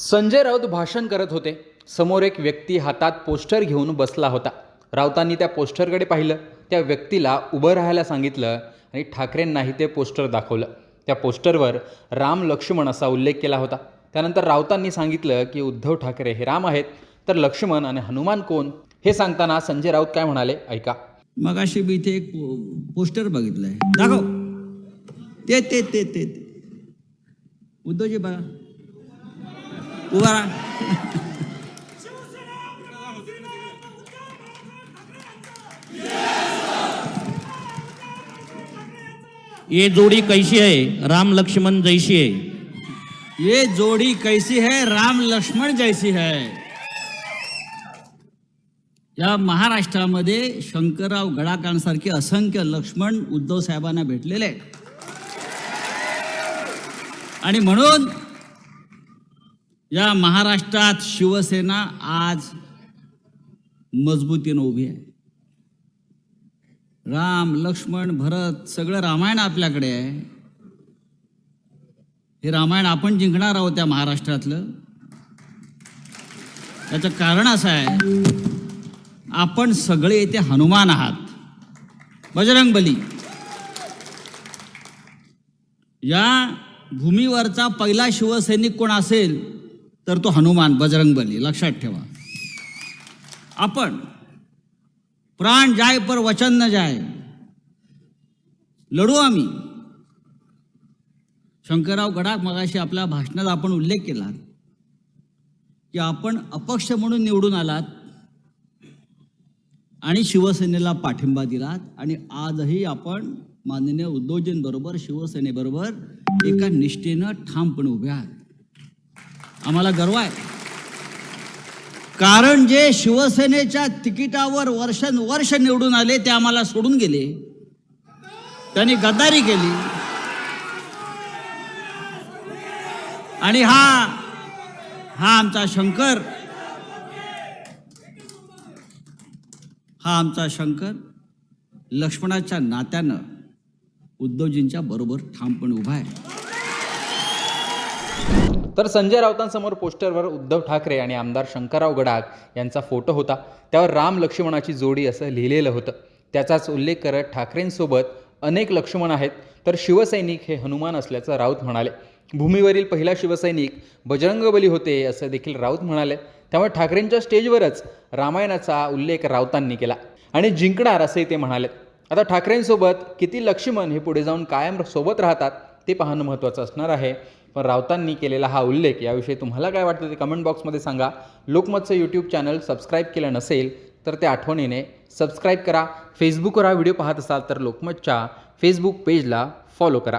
संजय राऊत भाषण करत होते. समोर एक व्यक्ती हातात पोस्टर घेऊन बसला होता. राऊतांनी त्या पोस्टरकडे पाहिलं. त्या व्यक्तीला उभं राहायला सांगितलं आणि ठाकरेंनाही ते पोस्टर दाखवलं. त्या पोस्टरवर राम लक्ष्मण असा उल्लेख केला होता. त्यानंतर राऊतांनी सांगितलं की उद्धव ठाकरे हे राम आहेत. तर लक्ष्मण आणि हनुमान कोण? हे सांगताना संजय राऊत काय म्हणाले? ऐका. मगाशी मी इथे एक पोस्टर बघितलंय. दाखव. ते ते ते ते ते. उद्धवजी बघा. उभा राहा ये जोड़ी कैसी है? राम लक्ष्मण जैसी है। ये जोडी कैसी है? राम लक्ष्मण जैसी है। या महाराष्ट्रामध्ये शंकरराव गडाकांसारखे असंख्य लक्ष्मण उद्धव साहेबांना भेटलेले आहेत. आणि म्हणून या महाराष्ट्रात शिवसेना आज मजबूतीनं उभी आहे. राम लक्ष्मण भरत सगळं रामायण आपल्याकडे आहे. हे रामायण आपण जिंकणार आहोत त्या महाराष्ट्रातलं. त्याचं कारण असं आहे आपण सगळे इथे हनुमान आहात. बजरंग बली. या भूमीवरचा पहिला शिवसैनिक कोण असेल? तर तो हनुमान बजरंगबली लक्षात ठेवा. आपण प्राण जाय पर वचन न जाय. लढू आम्ही. शंकरराव गडाख मगाशी आपल्या भाषणात आपण उल्लेख केला की आपण अपक्ष म्हणून निवडून आलात आणि शिवसेनेला पाठिंबा दिलात आणि आजही आपण माननीय उद्धवजींबरोबर शिवसेनेबरोबर एका निष्ठेनं ठामपणे उभे आहात. आम्हाला गर्व आहे. कारण जे शिवसेनेच्या तिकिटावर वर्षानुवर्ष निवडून आले ते आम्हाला सोडून गेले. त्यांनी गद्दारी केली. आणि हा हा आमचा शंकर हा आमचा शंकर लक्ष्मणाच्या नात्यानं उद्धवजींच्या बरोबर ठामपणे उभा आहे. तर संजय राऊतांसमोर पोस्टरवर उद्धव ठाकरे आणि आमदार शंकरराव गडाख यांचा फोटो होता. त्यावर राम लक्ष्मणाची जोडी असं लिहिलेलं होतं. त्याचाच उल्लेख करत ठाकरेंसोबत अनेक लक्ष्मण आहेत. तर शिवसैनिक हे हनुमान असल्याचं राऊत म्हणाले. भूमीवरील पहिला शिवसैनिक बजरंगबली होते असं देखील राऊत म्हणाले. त्यामुळे ठाकरेंच्या स्टेजवरच रामायणाचा उल्लेख राऊतांनी केला. आणि जिंकणार असंही ते म्हणाले. आता ठाकरेंसोबत किती लक्ष्मण हे पुढे जाऊन कायम सोबत राहतात? ते पाहणं महत्त्वाचं असणार आहे. पण राऊतांनी केलेला हा उल्लेख याविषयी तुम्हाला काय वाटतं ते कमेंट बॉक्समध्ये सांगा. लोकमतचं यूट्यूब चॅनल सबस्क्राईब केलं नसेल तर ते आठवणीने सबस्क्राईब करा. फेसबुकवर हा व्हिडिओ पाहत असाल तर लोकमतच्या फेसबुक पेजला फॉलो करा.